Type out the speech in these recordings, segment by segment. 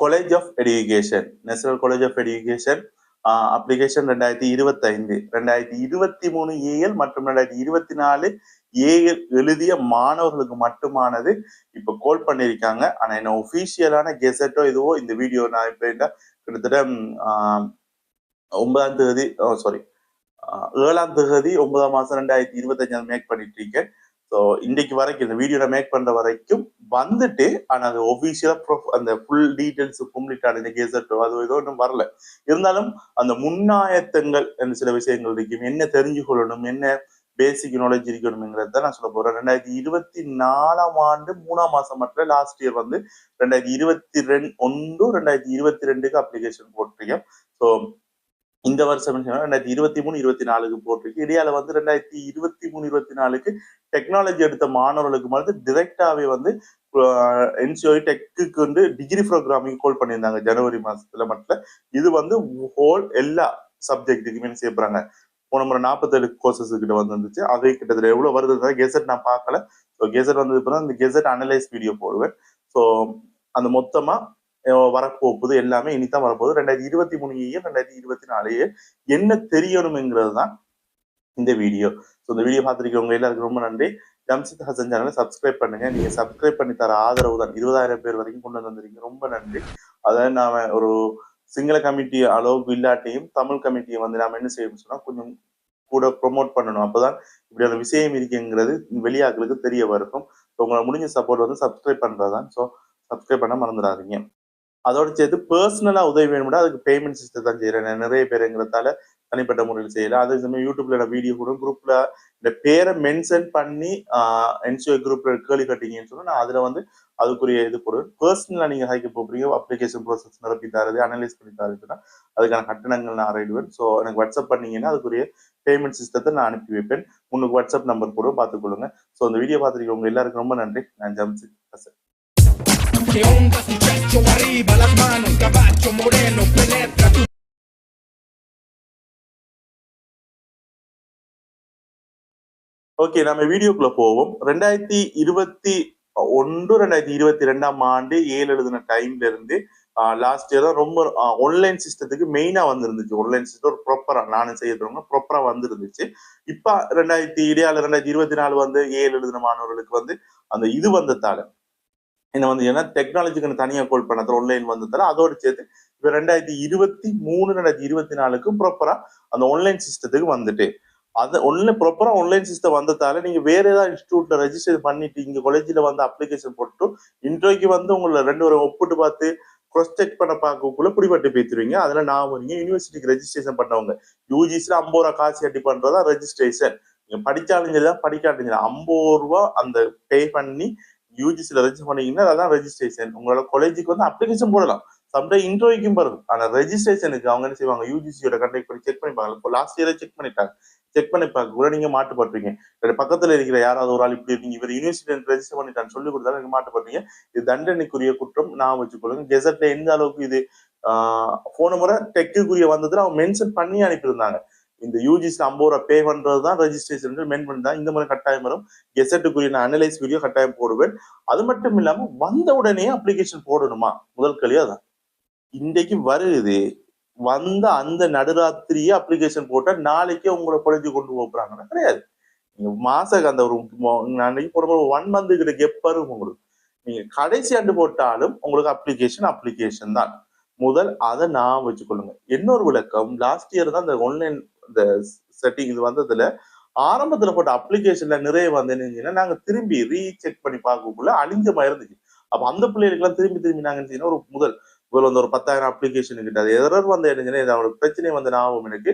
College of education national college of education application ரெண்டாயிரத்தி இருபத்தி ஐந்து ரெண்டாயிரத்தி இருபத்தி மூணு ஏஎல் மற்றும் ரெண்டாயிரத்தி இருபத்தி நாலு ஏஎல் எழுதிய மாணவர்களுக்கு மட்டுமானது இப்ப கோல் பண்ணியிருக்காங்க ஆனா என்ன ஒபிஷியலான கெசட்டோ இதுவோ இந்த வீடியோ நான் இப்ப என்ன கிட்டத்தட்ட ஒன்பதாம் தேதி சாரி ஏழாம் தேதி ஒன்பதாம் மாசம் ரெண்டாயிரத்தி இருபத்தஞ்சாம் மேக் பண்ணிட்டு இருக்கேன் ஸோ இன்னைக்கு வரைக்கும் இந்த வீடியோ மேக் பண்ற வரைக்கும் வந்துட்டு ஆனா அது ஒபிஷியலா அந்த ஃபுல் டீடைல்ஸ் கம்ப்ளீட்டான இந்த கெசட்டோ அது ஏதோ ஒன்றும் வரல. இருந்தாலும் அந்த முன்னாயத்தங்கள் என்று சில விஷயங்கள் இருக்கும் என்ன தெரிஞ்சு கொள்ளணும் என்ன பேசிக் நாலேஜ் இருக்கணுங்கிறது தான் நான் சொல்ல போறேன். ரெண்டாயிரத்தி இருபத்தி நாலாம் ஆண்டு மூணாம் மாசம் மட்டும் லாஸ்ட் இயர் வந்து ரெண்டாயிரத்தி இருபத்தி ரெண்டு ஒன்று ரெண்டாயிரத்தி இருபத்தி ரெண்டுக்கு அப்ளிகேஷன் போட்டிருக்கேன். ஸோ இந்த வருஷம் ரெண்டாயிரத்தி இருபத்தி மூணு இருபத்தி நாலுக்கு போட்டிருக்கு. இடையால வந்து ரெண்டாயிரத்தி இருபத்தி மூணு இருபத்தி நாலுக்கு டெக்னாலஜி எடுத்த மாணவர்களுக்கு வந்து டிரெக்டாவே வந்து என்சிஓஇ டெக்குக்கு வந்து டிகிரி ப்ரோக்ராமிங் கோல் பண்ணியிருந்தாங்க ஜனவரி மாசத்துல மட்டும். இது வந்து ஹோல் எல்லா சப்ஜெக்ட்டுக்குமே என்ன செய்ய போறாங்க போன முறை நாற்பத்தேழு கோர்சஸ் கிட்ட வந்துருந்துச்சு. அதே கிட்டத்தட்ட எவ்வளவு வருது கெசட் நான் பார்க்கல. ஸோ கெசட் வந்தது இப்போ இந்த கெசட் அனலைஸ் வீடியோ போடுவேன். ஸோ அந்த மொத்தமா வரப்போகுது. எல்லாமே இனிதான் வரப்போகுது. ரெண்டாயிரத்தி இருபத்தி மூணு ரெண்டாயிரத்தி இருபத்தி நாலையே என்ன தெரியணுங்கிறது தான் இந்த வீடியோ. ஸோ இந்த வீடியோ பார்த்துருக்கவங்க எல்லாருக்கும் ரொம்ப நன்றி. ஜம்சித் ஹசன் சேனலை சப்ஸ்கிரைப் பண்ணுங்க. நீங்க சப்ஸ்கிரைப் பண்ணி தர ஆதரவு தான். இருபதாயிரம் பேர் வரைக்கும் கொண்டு வந்திருக்கீங்க ரொம்ப நன்றி. அதாவது நாம ஒரு சிங்கள கமிட்டி அளவுக்கு இல்லாட்டியும் தமிழ் கமிட்டியை வந்து நாம என்ன செய்யணும்னு சொன்னா கொஞ்சம் கூட ப்ரொமோட் பண்ணணும். அப்பதான் இப்படியான விஷயம் இருக்குங்கிறது வெளியாக்களுக்கு தெரிய வரும். ஸோ உங்களை முடிஞ்ச சப்போர்ட் வந்து சப்ஸ்கிரைப் பண்றதுதான். ஸோ சப்ஸ்கிரைப் பண்ண மறந்துடாதீங்க. அதோட சேர்த்து பர்சனலா உதவி வேணும்னா அதுக்கு பேமெண்ட் சிஸ்டம் தான் செய்யறேன் நான் நிறைய பேருங்கிறதால தனிப்பட்ட முறையில் செய்யல. அதே சமயம் யூடியூப்ல நான் வீடியோ கூட குரூப்ல இந்த பேரை மென்ஷன் பண்ணி என்சிஓ குரூப்ல கேள்வி கட்டிங்கன்னு சொன்னா நான் அதுல வந்து அதுக்குரிய இது போடுவேன். பர்சனலா நீங்க ஹைக்க போறீங்க அப்ளிகேஷன் ப்ராசஸ் நிரப்பி தரது அனலைஸ் பண்ணி தரதுன்னா அதுக்கான கட்டணங்கள் நான் அறையிடுவேன். ஸோ எனக்கு வாட்ஸ்அப் பண்ணீங்கன்னா அதுக்குரிய பேமெண்ட் சிஸ்டத்தை நான் அனுப்பி வைப்பேன். உங்களுக்கு வாட்ஸ்அப் நம்பர் கூட பார்த்துக்கொள்ளுங்க. ஸோ அந்த வீடியோ பார்த்துருக்கவங்க எல்லாருக்கும் ரொம்ப நன்றி. நான் Jamsi Hasan ¿Qué onda muchacho? Arriba las manos, caballo moreno, penetra tu. Okay நம்ம வீடியோக்குள்ள போவோம். ரெண்டாயிரத்தி இருபத்தி ஒன்று ரெண்டாயிரத்தி இருபத்தி ரெண்டாம் ஆண்டு ஏழு எழுதின டைம்ல இருந்து லாஸ்ட் இயர் தான் ரொம்ப ஆன்லைன் சிஸ்டத்துக்கு மெயினா வந்துருந்துச்சு. ஆன்லைன் சிஸ்டம் ஒரு ப்ராப்பரா நானும் செய்யறவங்க ப்ராப்பரா வந்துருந்துச்சு. இப்ப ரெண்டாயிரத்தி இடையால ரெண்டாயிரத்தி இருபத்தி நாலு வந்து ஏழு எழுதின மாணவர்களுக்கு வந்து அந்த இது வந்ததால இந்த வந்து ஏன்னா டெக்னாலஜிக்குன்னு தனியாக கோல் பண்ணதில் ஆன்லைன் வந்ததால அதோடு சேர்த்து இப்போ ரெண்டாயிரத்தி இருபத்தி மூணு ரெண்டாயிரத்தி இருபத்தி நாலுக்கு ப்ராப்பராக அந்த ஆன்லைன் சிஸ்டத்துக்கு வந்துட்டு. அது ஒன்லைன் ப்ராப்பராக ஆன்லைன் சிஸ்டம் வந்ததால நீங்க வேற ஏதாவது இன்ஸ்டியூட்ல ரெஜிஸ்டர் பண்ணிட்டு இங்கே காலேஜில் வந்து அப்ளிகேஷன் போட்டு இன்ட்ரோக்கு வந்து உங்களை ரெண்டு பேரும் ஒப்பிட்டு பார்த்து cross செக் பண்ண பார்க்கக்குள்ள பிடிபட்டு பேத்துருவீங்க அதில் நான் வரீங்க யூனிவர்சிட்டிக்கு ரெஜிஸ்ட்ரேஷன் பண்ணவங்க. யூஜிஸில் ஐம்பது ரூபா காசு கட்டி பண்ணுறதா ரெஜிஸ்ட்ரேஷன் நீங்கள் படித்தாலும் சரி தான் படிக்காட்டிங்க ஐம்பது ரூபா அந்த பே பண்ணி யூஜிசியில் ரெஜிஸ்டர் பண்ணீங்கன்னா அதான் ரெஜிஸ்ட்ரேஷன் உங்களோட காலேஜுக்கு வந்து அப்ளிகேஷன் போடலாம். சம்டைம் இன்ட்ரோய்க்கும் வரும் ஆனால் ரெஜிஸ்ட்ரேஷனுக்கு அவங்க என்ன செய்வாங்க? யூஜிசியோட கண்டக்ட் பண்ணி செக் பண்ணிப்பாங்க. இப்போ லாஸ்ட் இயரே செக் பண்ணிட்டாங்க. செக் பண்ணி பார்க்க கூட நீங்க மாட்டுப்பட்டுறீங்க பக்கத்துல இருக்கிற யாராவது ஒரு ஆள் இப்படி இருக்கீங்க. இவர் யூனிவர்சிட்டி ரெஜிஸ்டர் பண்ணிட்டான்னு சொல்லி கொடுத்தாலும் நீங்க மாட்டுப்பட்டீங்க இது தண்டனைக்குரிய குற்றம். நான் வச்சுக்கொள்ளுங்க கெசட்ல எந்த அளவுக்கு இது ஆஹ் போன முறை டெக்குக்குரிய வந்ததுல அவங்க மென்ஷன் பண்ணி அனுப்பியிருந்தாங்க. இந்த யூஜிஸ்ல ஐம்பது ரூபா பே பண்றது தான் ரெஜிஸ்ட்ரேஷன் மென் பண்ணி தான் இந்த மாதிரி கட்டாயம் வரும். கெசட்டுக்குரிய நான் அனலைஸ் வீடியோ கட்டாயம் போடுவேன். அது மட்டும் இல்லாம வந்த உடனே அப்ளிகேஷன் போடணுமா? முதல் கேள்வி தான் இன்றைக்கு வருது. வந்த அந்த நடுராத்திரியே அப்ளிகேஷன் போட்டா நாளைக்கே உங்களை குறைஞ்சு கொண்டு போறாங்கன்னா கிடையாது. நீங்க மாச அந்த ஒரு நான் அன்னைக்கு போடுற ஒன் மந்த் கிட்ட கெப் வரும் உங்களுக்கு. நீங்க கடைசி ஆண்டு போட்டாலும் உங்களுக்கு அப்ளிகேஷன் அப்ளிகேஷன் தான். முதல் அதை நான் வச்சுக்கொள்ளுங்க. இன்னொரு விளக்கம் லாஸ்ட் இயர் தான் இந்த ஆன்லைன் இந்த செட்டிங் இது வந்ததுல ஆரம்பத்துல போட்ட அப்ளிகேஷன்ல நிறைய வந்து நாங்க திரும்பி ரீசெக் பண்ணி பார்க்கக்குள்ள அழிஞ்ச மாதிரி இருந்துச்சு. அப்ப அந்த பிள்ளைகளுக்குலாம் திரும்பி திரும்பி நாங்க என்ன ஒரு முதல் முதல் வந்து ஒரு பத்தாயிரம் அப்ளிகேஷன் கிட்ட அது எரர் வந்து என்ன இது அவங்களுக்கு பிரச்சனை வந்து ஞாபகம் எனக்கு.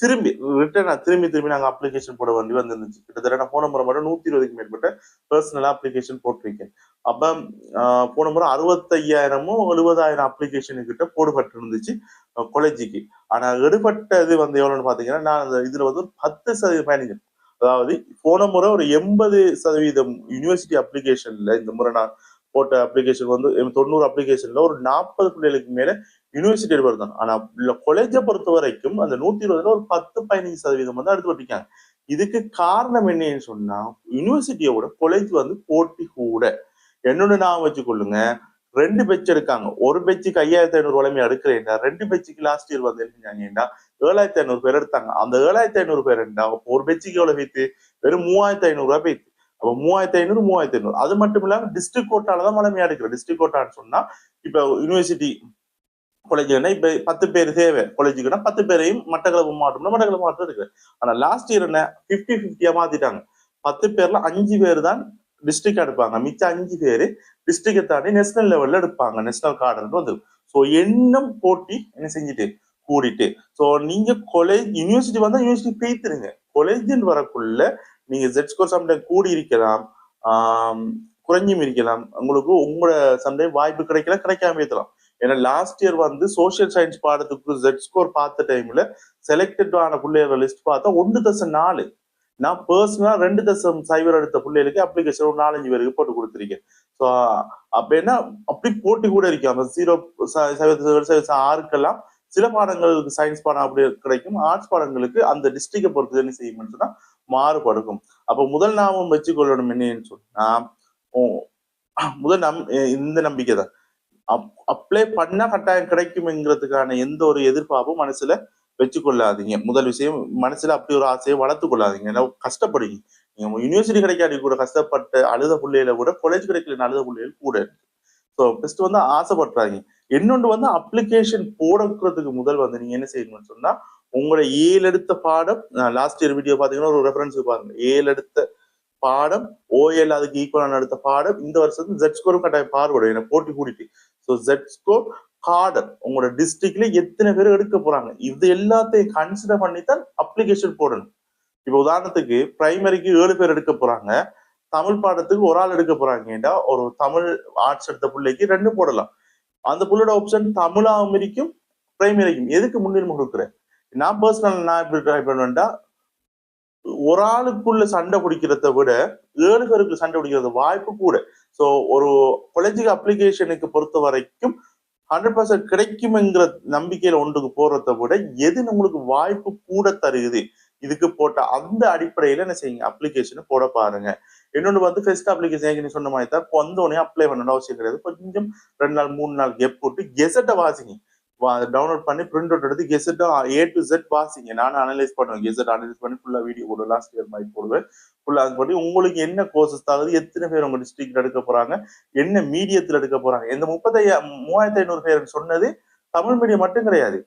திரும்பி ரிட்டர்ன் திரும்பி திரும்பி நாங்க அப்ளிகேஷன் போட வேண்டி வந்துருந்துச்சு. கிட்டத்தட்ட நான் போன முறை மட்டும் நூத்தி இருபதுக்கு மேற்பட்ட பர்சனலா அப்ளிகேஷன் போட்டிருக்கேன். அப்ப போன முறை அறுபத்தையாயிரமோ எழுபதாயிரம் அப்ளிகேஷன் கிட்ட போடுபட்டு இருந்துச்சு கொலேஜுக்கு ஆனா எடுபட்டது வந்து எவ்வளவுன்னு பாத்தீங்கன்னா நான் அந்த இதுல வந்து ஒரு பத்து சதவீதம் பயணிகள். அதாவது போன முறை ஒரு எண்பது சதவீதம் யூனிவர்சிட்டி அப்ளிகேஷன்ல இந்த முறை நான் போட்ட அப்ளிகேஷன் வந்து தொண்ணூறு அப்ளிகேஷன்ல ஒரு நாற்பது பிள்ளைகளுக்கு மேல யூனிவர்சிட்டி எடுப்பது தான் ஆனா கொலேஜை பொறுத்த வரைக்கும் அந்த நூத்தி இருபதுல ஒரு பத்து பதினஞ்சு சதவீதம் வந்து எடுத்து வட்டிருக்காங்க இதுக்கு காரணம் என்னன்னு சொன்னா யூனிவர்சிட்டியோட கொலேஜ் வந்து போட்டி கூட. என்னொன்னு நான் வச்சுக்கொள்ளுங்க ரெண்டு பெச் எடுக்காங்க. ஒரு பெச்சுக்கு ஐயாயிரத்தி ஐநூறு வளமையா எடுக்கிறேன்டா ரெண்டு பெச்சுக்கு லாஸ்ட் இயர் வந்து என்ன ஏழாயிரத்தி ஐநூறு பேர் எடுத்தாங்க. அந்த ஏழாயிரத்தி ஐநூறு பேர் இருந்தா ஒரு பெச்சுக்கு எவ்வளவு பேத்து வெறும் மூவாயிரத்தி ஐநூறு ரூபாய் பேத்து அப்ப மூவாயிரத்தி ஐநூறு மூவாயிரத்தி ஐநூறு. அது மட்டும் இல்லாமல் டிஸ்ட்ரிக்ட் கோட்டால தான் வளமையா எடுக்கிறோம் டிஸ்ட்ரிக்ட் கோட்டான்னு சொன்னா இப்ப யூனிவர்சிட்டி காலேஜ்னா இப்ப பத்து பேர் தேவை. காலேஜுக்குன்னா பத்து பேரையும் மட்டக்களப்பு மாவட்டம்னா மட்டக்களப்பு மாவட்டம் இருக்கு ஆனா லாஸ்ட் இயர் என்ன? பிப்டி பிப்டியா மாத்திட்டாங்க. பத்து பேர்ல அஞ்சு பேர் தான் டிஸ்ட்ரிக்ட் எடுப்பாங்க. மிச்ச அஞ்சு பேர் டிஸ்ட்ரிக்டை தாண்டி நேஷனல் லெவல்ல எடுப்பாங்க. நேஷனல் கார்டு வந்து. ஸோ எண்ணம் போட்டி என்ன செஞ்சுட்டு? கூடிட்டு. ஸோ நீங்க காலேஜ் யூனிவர்சிட்டி வந்தா யூனிவர்சிட்டி பேத்துருங்க காலேஜ்னு வரக்குள்ள நீங்க ஜெட் ஸ்கோர் சம்டைம் கூடி இருக்கலாம் குறைஞ்சும் இருக்கலாம். உங்களுக்கு உங்களோட சம்டைம் வாய்ப்பு கிடைக்கல கிடைக்காம இருக்கலாம். ஏன்னா லாஸ்ட் இயர் வந்து சோசியல் சயின்ஸ் பாடத்துக்கு ஜெட் ஸ்கோர் பார்த்த டைம்ல செலக்டட் ஆன பிள்ளைகள லிஸ்ட் பார்த்தா ஒன்று தசம் நாலு. நான் பர்சனலா ரெண்டு தசம் சைபர் எடுத்த பிள்ளைகளுக்கு அப்ளிகேஷன் ஒரு நாலஞ்சு பேருக்கு போட்டு கொடுத்துருக்கேன். ஸோ அப்ப என்ன அப்படி போட்டி கூட இருக்கு அந்த ஜீரோ ஆறுக்கெல்லாம் சில பாடங்களுக்கு சயின்ஸ் பாடம் அப்படி கிடைக்கும். ஆர்ட்ஸ் பாடங்களுக்கு அந்த டிஸ்ட்ரிக்டை பொறுத்து என்ன செய்யும்னு சொன்னா மாறுபடுக்கும் அப்ப முதல் நாமம் வச்சுக்கொள்ளணும் என்னன்னு சொன்னா முதல் நம் இந்த நம்பிக்கை தான். அப்ளை பண்ணா கட்டாயம் கிடைக்கும்ங்கிறதுக்கான எந்த ஒரு எதிர்பார்ப்பும் மனசுல வச்சு கொள்ளாதீங்க முதல் விஷயம் மனசுல அப்படி ஒரு ஆசையை வளர்த்து கொள்ளாதீங்க. ஏன்னா கஷ்டப்படுங்க நீங்க யூனிவர்சிட்டி கிடைக்காட்டி கூட கஷ்டப்பட்டு அழுத பிள்ளையில கூட காலேஜ் கிடைக்கல அழுத பிள்ளைகள் கூட ஸோ ஃபர்ஸ்ட் வந்து ஆசைப்படுறாங்க இன்னொன்று வந்து அப்ளிகேஷன் போடுறதுக்கு முதல் வந்து நீங்க என்ன செய்யணும்னு சொன்னா உங்களோட ஏழு எடுத்த பாடம் லாஸ்ட் இயர் வீடியோ பாத்தீங்கன்னா ஒரு ரெஃபரன்ஸ் பாருங்க. ஏழு எடுத்த பாடம் ஓஎல் அதுக்கு ஈக்குவலான எடுத்த பாடம் இந்த வருஷத்துக்கு ஜெட் ஸ்கோரும் கட்டாயம் பார்வையிடும். எனக்கு போட்டி கூட்டிட்டு ஸோ ஜெட் ஸ்கோர் ஹார்டர் உங்களோட டிஸ்ட்ரிக்ட்ல எத்தனை பேர் எடுக்க போறாங்க? இது எல்லாத்தையும் கன்சிடர் பண்ணி தான் அப்ளிகேஷன் போடணும். இப்போ உதாரணத்துக்கு பிரைமரிக்கு ஏழு பேர் எடுக்க போறாங்க. தமிழ் பாடத்துக்கு ஒரு ஆள் எடுக்க போறாங்கடா ஒரு தமிழ் ஆர்ட்ஸ் எடுத்த பிள்ளைக்கு ரெண்டு போடலாம். அந்த பிள்ளையோட ஆப்ஷன் தமிழா அமெரிக்கும் பிரைமரிக்கும் எதுக்கு முன்னுரிமை கொடுக்குறேன்? நான் பர்சனல் நான் எப்படி ட்ரை பண்ணுவேன்டா. ஒரு ஆளுக்குள்ள சண்டை பிடிக்கிறத விட ஏழு பேருக்கு சண்டை பிடிக்கிறது வாய்ப்பு கூட. ஸோ ஒரு காலேஜுக்கு அப்ளிகேஷனுக்கு பொறுத்த வரைக்கும் ஹண்ட்ரட் பர்சன்ட் கிடைக்கும்ங்கிற நம்பிக்கையில ஒன்றுக்கு போறத விட எது நம்மளுக்கு வாய்ப்பு கூட தருகுது இதுக்கு போட்ட அந்த அடிப்படையில என்ன செய்யுங்க? அப்ளிகேஷனை போட பாருங்க. இன்னொன்று வந்து ஃபர்ஸ்ட் அப்ளிகேஷன் நீ சொன்ன மாதிரி தான் வந்தோடனே அப்ளை பண்ணணும் அவசியம் கிடையாது. கொஞ்சம் ரெண்டு நாள் மூணு நாள் கெப் போட்டு கெசட்டை வாசிங்க. டவுன்லோட் பண்ணி பிரிண்ட் அவுட் எடுத்து கெசட்டை ஏ டு செட் வாசிங்க நானும் அனலைஸ் பண்ணுவேன். கெசட் அனலைஸ் பண்ணி ஃபுல்லாக வீடியோ போடுவேன். லாஸ்ட் இயர் மாதிரி போடுவேன். ஃபுல்லாக அது பண்ணி உங்களுக்கு என்ன கோர்சஸ் ஆகுது எத்தனை பேர் உங்கள் டிஸ்ட்ரிக்ட் எடுக்க போறாங்க? என்ன மீடியத்தில் எடுக்க போறாங்க? இந்த முப்பத்தையா மூவாயிரத்தி ஐநூறு பேர் சொன்னது தமிழ் மீடியம் மட்டும் கிடையாது.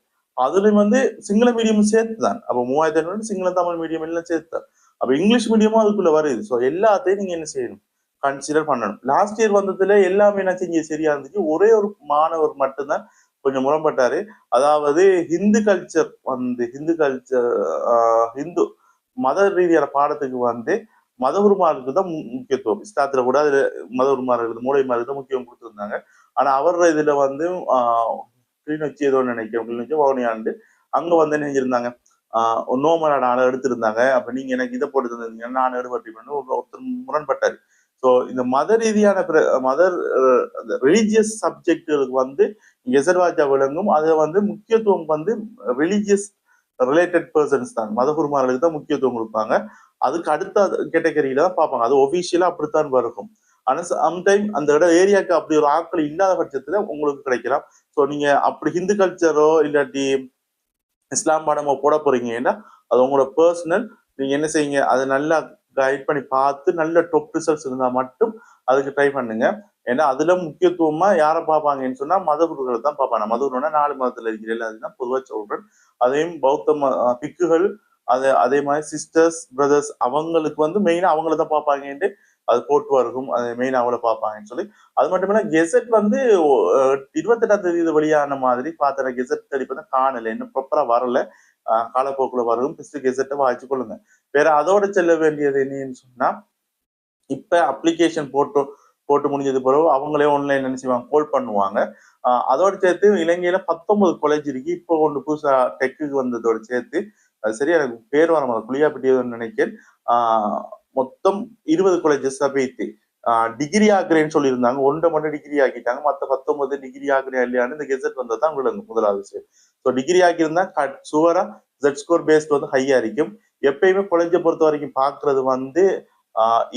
அதுலயும் வந்து சிங்கள மீடியம் சேர்த்து தான் அப்போ மூவாயிரத்தி ஐநூறு சிங்கள தமிழ் மீடியம் எல்லாம் சேர்த்து தான் அப்போ இங்கிலீஷ் மீடியமும் அதுக்குள்ள வருது. ஸோ எல்லாத்தையும் நீங்க என்ன செய்யணும்? கன்சிடர் பண்ணணும். லாஸ்ட் இயர் வந்ததுல எல்லாமே என்ன செஞ்சு சரியா இருந்துச்சு. ஒரே ஒரு மாணவர் மட்டும்தான் கொஞ்சம் முரண்பட்டாரு. அதாவது ஹிந்து கல்ச்சர் வந்து ஹிந்து கல்ச்சர் ஹிந்து மத ரீதியான பாடத்துக்கு வந்து மத தான் முக்கியத்துவம். இஸ்லாத்துல கூட அதுல மத உருமாருக்கு மூளைமாருக்கு தான் முக்கியம் கொடுத்துருந்தாங்க. ஆனா அவர் இதுல வந்து ஆஹ் கிளிநொச்சி ஏதோ நினைக்கிறேன். கிளிநொச்சி வவுனியாண்டு அங்க வந்து நினைஞ்சிருந்தாங்க ஆஹ் நோமலான ஆளை எடுத்திருந்தாங்க. அப்ப நீங்க எனக்கு இதை போட்டு தந்திருந்தீங்க நான் எடுபட்டு ஒருத்தர் முரண்பட்டாரு. ஸோ இந்த மத ரீதியான பிர- மத ரிலீஜியஸ் சப்ஜெக்டுகளுக்கு வந்து எசர்வாஜா விளங்கும் அதை வந்து முக்கியத்துவம் வந்து ரிலீஜியஸ் ரிலேட்டட் பர்சன்ஸ் தான். மதகுருமார்களுக்கு தான் முக்கியத்துவம் கொடுப்பாங்க. அதுக்கு அடுத்த கேட்டகரியில தான் பார்ப்பாங்க. அது ஒபிஷியலா அப்படித்தான் இருக்கும் ஆனா சம்டைம் அந்த இடம் ஏரியாவுக்கு அப்படி ஒரு ஆட்கள் இல்லாத பட்சத்துல உங்களுக்கு கிடைக்கலாம். ஸோ நீங்க அப்படி ஹிந்து கல்ச்சரோ இல்லாட்டி இஸ்லாம் பாடமோ போட போறீங்கன்னா அது உங்களோட பர்சனல் நீங்க என்ன செய்யுங்க? அதை நல்லா கைட் பண்ணி பார்த்து நல்ல டொப் ரிசல்ட்ஸ் இருந்தால் மட்டும் அதுக்கு ட்ரை பண்ணுங்க. ஏன்னா அதுல முக்கியத்துவமா யாரை பார்ப்பாங்கன்னு சொன்னா மதகுருகளை தான் பார்ப்பாங்க. மதகுருனா நாலு மதத்துல இருக்கிற அதுதான் பொதுவா சொல்றேன். அதையும் பௌத்த ம- பிக்குகள் அது அதே மாதிரி சிஸ்டர்ஸ் பிரதர்ஸ் அவங்களுக்கு வந்து மெயினா அவங்கள தான் பார்ப்பாங்கன்ட்டு அது போட்டு வருகும் அது மெயின் அவங்கள பார்ப்பாங்கன்னு சொல்லி. அது மட்டும் இல்ல கெசட் வந்து இருபத்தெட்டாம் தேதி வெளியான மாதிரி பார்த்தன கெசட் தேடி காணலை காணல. இன்னும் ப்ராப்பரா வரல. காலப்போக்குல வரும். ஃபர்ஸ்ட் கெசட்டை வாய்ச்சி கொள்ளுங்க. வேற அதோட செல்ல வேண்டியது என்னன்னு சொன்னா இப்ப அப்ளிகேஷன் போட்டு போட்டு முடிஞ்சது பிறகு அவங்களே ஆன்லைன் என்ன செய்வாங்க பண்ணுவாங்க. அதோடு அதோட சேர்த்து இலங்கையில பத்தொன்பது காலேஜ் இருக்கு. இப்போ ஒன்று புதுசா டெக்குக்கு வந்ததோட சேர்த்து அது சரியா எனக்கு பேர் வர மாதிரி புளியாப்பட்டியதுன்னு நினைக்கிறேன் மொத்தம் இருபது காலேஜஸ் போயிட்டு. டிகிரி ஆக்குறேன்னு சொல்லியிருந்தாங்க. ஒன்றை மட்டும் டிகிரி ஆக்கிட்டாங்க. மற்ற பத்தொன்பது டிகிரி ஆக்குறேன் இல்லையான்னு இந்த கெசட் வந்தது தான் விளங்கும் முதலாவது விஷயம். ஸோ டிகிரி ஆக்கியிருந்தா கட் சுவரா ஜெட் ஸ்கோர் பேஸ்ட் வந்து ஹையா இருக்கும். எப்பயுமே காலேஜை பொறுத்த வரைக்கும் பார்க்கிறது வந்து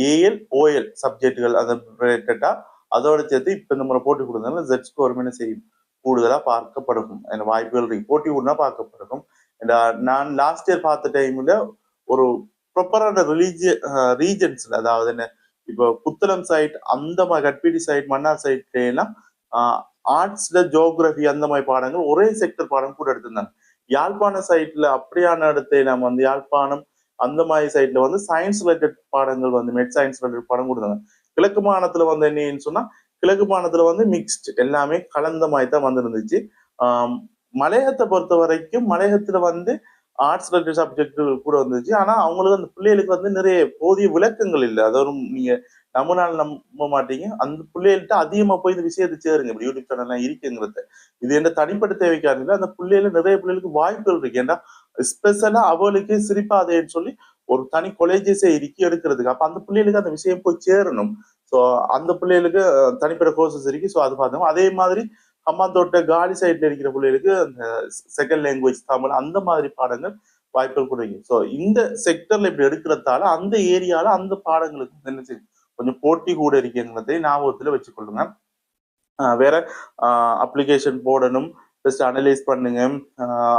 ஏஎல் ஓஎல் சப்ஜெக்டுகள் அதை ரிலேட்டடா அதோட சேர்த்து இப்ப இந்த முறை போட்டி கொடுத்ததுனால ஜெட் ஸ்கோர் என்ன செய்யும் கூடுதலா பார்க்கப்படும் அந்த வாய்ப்புகள் இருக்கு. போட்டி கூடனா பார்க்கப்படும் இந்த நான் லாஸ்ட் இயர் பார்த்த டைம்ல ஒரு ப்ராப்பரான ரிலீஜிய ரீஜன்ஸ்ல அதாவது என்ன இப்போ புத்தளம் சைட் அந்த மாதிரி கட்பீடி சைட் மன்னார் சைட்ல எல்லாம் ஆர்ட்ஸ்ல ஜோகிரபி அந்த மாதிரி பாடங்கள் ஒரே செக்டர் பாடம் கூட எடுத்திருந்தாங்க. யாழ்ப்பாண சைட்ல அப்படியான இடத்தை நம்ம வந்து யாழ்ப்பாணம் அந்த மாதிரி சைட்ல வந்து சயின்ஸ் ரிலேட்டட் பாடங்கள் வந்து மெட் சயின்ஸ் ரிலேட்டட் பாடம் கொடுத்தாங்க. கிழக்கு மாநிலத்துல வந்து என்னன்னு சொன்னா கிழக்கு மாநிலத்துல வந்து மிக்ஸ்ட் எல்லாமே கலந்த மாதிரி தான் வந்துருந்துச்சு. ஆஹ் மலையகத்தை பொறுத்த வரைக்கும் மலையகத்துல வந்து ஆர்ட்ஸ் ரிலேட்டட் சப்ஜெக்ட் கூட வந்துச்சு. ஆனா அவங்களுக்கு அந்த பிள்ளைகளுக்கு வந்து நிறைய போதிய விளக்கங்கள் இல்லை. அதாவது நீங்க நம்மளால நம்ப மாட்டீங்க. அந்த பிள்ளைகள்கிட்ட அதிகமா போய் இந்த விஷயத்தை சேருங்க. இப்படி யூடியூப் சேனல்லாம் இருக்குங்கிறத. இது என்ன தனிப்பட்ட தேவைக்காக அந்த பிள்ளைகள் நிறைய பிள்ளைகளுக்கு வாய்ப்புகள் இருக்கு. ஏன்னா ஸ்பெஷலா அவளுக்கு சிரிப்பாதேன்னு சொல்லி ஒரு தனி கொலேஜஸே இறுக்கி எடுக்கிறதுக்கு. அப்ப அந்த பிள்ளைகளுக்கு அந்த விஷயம் போய் சேரணும். ஸோ அந்த பிள்ளைகளுக்கு தனிப்பட்ட கோர்சஸ் இருக்கு ஸோ அது பார்த்தோம் அதே மாதிரி அம்மாந்தோட்ட காலி சைட்ல இருக்கிற பிள்ளைகளுக்கு அந்த செகண்ட் லாங்குவேஜ் தமிழ் அந்த மாதிரி பாடங்கள் வாய்ப்புகள் கொடுங்க ஸோ இந்த செக்டர்ல இப்படி எடுக்கிறதால அந்த ஏரியால அந்த பாடங்களுக்கு என்ன செய்யும்? கொஞ்சம் போட்டி கூட இருக்குங்கிறதை ஞாபகத்துல வச்சுக்கொள்ளுங்க. வேற அப்ளிகேஷன் போடணும். ஜஸ்ட் அனலைஸ் பண்ணுங்க.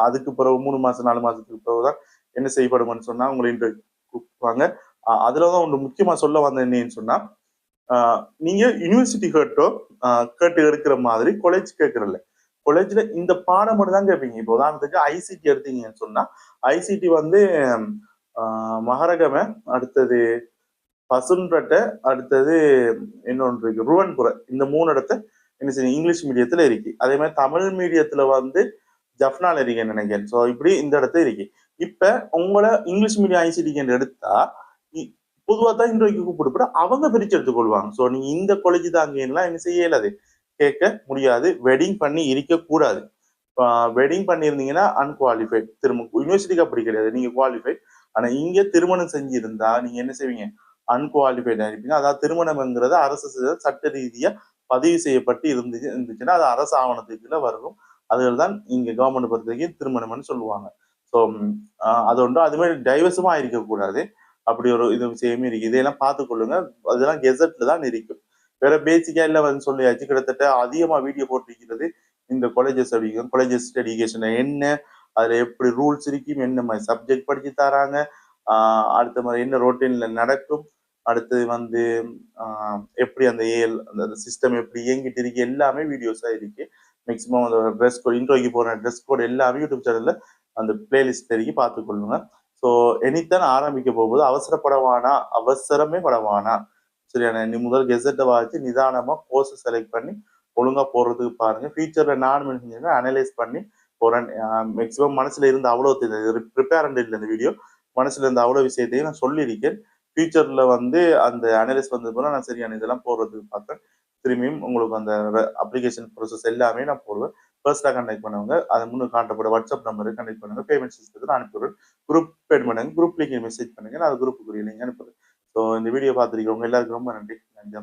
அதுக்கு பிறகு மூணு மாசம் நாலு மாசத்துக்கு பிறகுதான் என்ன செய்யப்படும்னு சொன்னா உங்களை இன்டர்வியூ கூப்பிடுவாங்க. அதுல தான் ஒன்று முக்கியமா சொல்ல வந்த என்னன்னு சொன்னா நீங்க யூனிவர்சிட்டி கேட்டோ கேட்டு எடுக்கிற மாதிரி காலேஜ் கேட்கறல காலேஜ்ல இந்த பாடம் மட்டும் தான் கேட்பீங்க. இப்போ உதாரணத்துக்கு ஐசிடி எடுத்தீங்கன்னு சொன்னா ஐசிடி வந்து மகரகம அடுத்தது பசுன்பட்டை அடுத்தது இன்னொன்று இருக்கு ருவன்புர இந்த மூணு இடத்த என்ன செய்யுங்க இங்கிலீஷ் மீடியத்துல இருக்கு. அதே மாதிரி தமிழ் மீடியத்துல வந்து ஜப்னால இருக்கேன்னு நினைக்கிறேன்? ஸோ இப்படி இந்த இடத்துல இருக்கு. இப்ப உங்களை இங்கிலீஷ் மீடியம் ஐசிடிக்கு எடுத்தா பொதுவாக தான் இன்றைக்கு கூப்பிட்டு அவங்க பிரிச்சு எடுத்துக்கொள்வாங்க ஸோ நீங்க இந்த காலேஜ் தான் அங்கேலாம் என்ன செய்ய இயலாது கேட்க முடியாது வெட்டிங் பண்ணி இருக்க கூடாது. வெட்டிங் பண்ணியிருந்தீங்கன்னா அன்குவாலிஃபைட் திரும்ப யூனிவர்சிட்டிக்கு அப்படி கிடையாது. நீங்க குவாலிஃபைட் ஆனா இங்க திருமணம் செஞ்சிருந்தா நீங்க என்ன செய்வீங்க? அன்குவாலிஃபைட் இருப்பீங்க. அதாவது திருமணம்ங்கிறது அரசு சட்ட ரீதியா பதிவு செய்யப்பட்டு இருந்துச்சு இருந்துச்சுன்னா அது அரசு ஆவணத்துக்குள்ள வரும் அதில் தான் இங்கே கவர்மெண்ட் பொறுத்த வரைக்கும் திருமணம்னு சொல்லுவாங்க. ஸோ அது ஒன்று. அது மாதிரி டைவர்ஸுமா இருக்கக்கூடாது அப்படி ஒரு இது விஷயமே இருக்கு. இதையெல்லாம் பார்த்துக்கொள்ளுங்க. அதெல்லாம் கெசட்ல தான் இருக்கும் வேற பேசிக்கா இல்லை வந்து சொல்லியாச்சு. கிட்டத்தட்ட அதிகமாக வீடியோ போட்டிருக்கிறது இந்த காலேஜஸ் அப்படிங்கும் காலேஜஸ் எடுகேஷன் என்ன அதில் எப்படி ரூல்ஸ் இருக்கும் என்ன மாதிரி சப்ஜெக்ட் படிச்சு தராங்க அடுத்த மாதிரி என்ன ரொட்டீனில் நடக்கும் அடுத்தது வந்து எப்படி அந்த ஏஎல் அந்த சிஸ்டம் எப்படி இயங்கிட்டு இருக்கு எல்லாமே வீடியோஸாக இருக்கு. மேக்ஸிமம் அந்த ட்ரெஸ் கோட் இன்ட்ரோக்கு போகிற ட்ரெஸ் கோட் எல்லாமே யூடியூப் சேனலில் அந்த பிளேலிஸ்ட் இருக்கு பார்த்துக்கொள்ளுங்க. ஸோ எனித்தான் ஆரம்பிக்க போகும்போது அவசரப்படவானா? அவசரமே படவானா? சரியான நீ முதல் கெசட்டை வாச்சு நிதானமாக கோர்ஸ் செலக்ட் பண்ணி ஒழுங்காக போடுறதுக்கு பாருங்கள் ஃபியூச்சரில் நான் செஞ்சீங்கன்னா அனலைஸ் பண்ணி போகிறேன் மேக்ஸிமம் மனசில் இருந்த அவ்வளோ ப்ரிப்பேர் இல்லை இந்த வீடியோ மனசில் இருந்த அவ்வளோ விஷயத்தையும் நான் சொல்லியிருக்கேன். ஃபியூச்சர்ல வந்து அந்த அனலிஸ் வந்தது போல நான் சரியான இதெல்லாம் போடுறதுக்கு பார்த்தேன். திரும்பியும் உங்களுக்கு அந்த அப்ளிகேஷன் ப்ரோசஸ் எல்லாமே நான் போடுவேன். ஃபர்ஸ்ட்டாக கண்டக்ட் பண்ணுவாங்க அது முன்னு காட்டப்பட வாட்ஸ்அப் நம்பருக்கு கண்டக்ட் பண்ணுங்க பேமெண்ட் சிஸ்டத்தில் நான் அனுப்பிவிடுறேன் குரூப் பேட் பண்ணுங்க குரூப் லிங்க் மெசேஜ் பண்ணுங்க நான் குரூப்புக்குரிய லிங்க் அனுப்புறேன் ஸோ இந்த வீடியோ பார்த்துருக்கவங்க எல்லாருக்கும் ரொம்ப நன்றி. நன்றி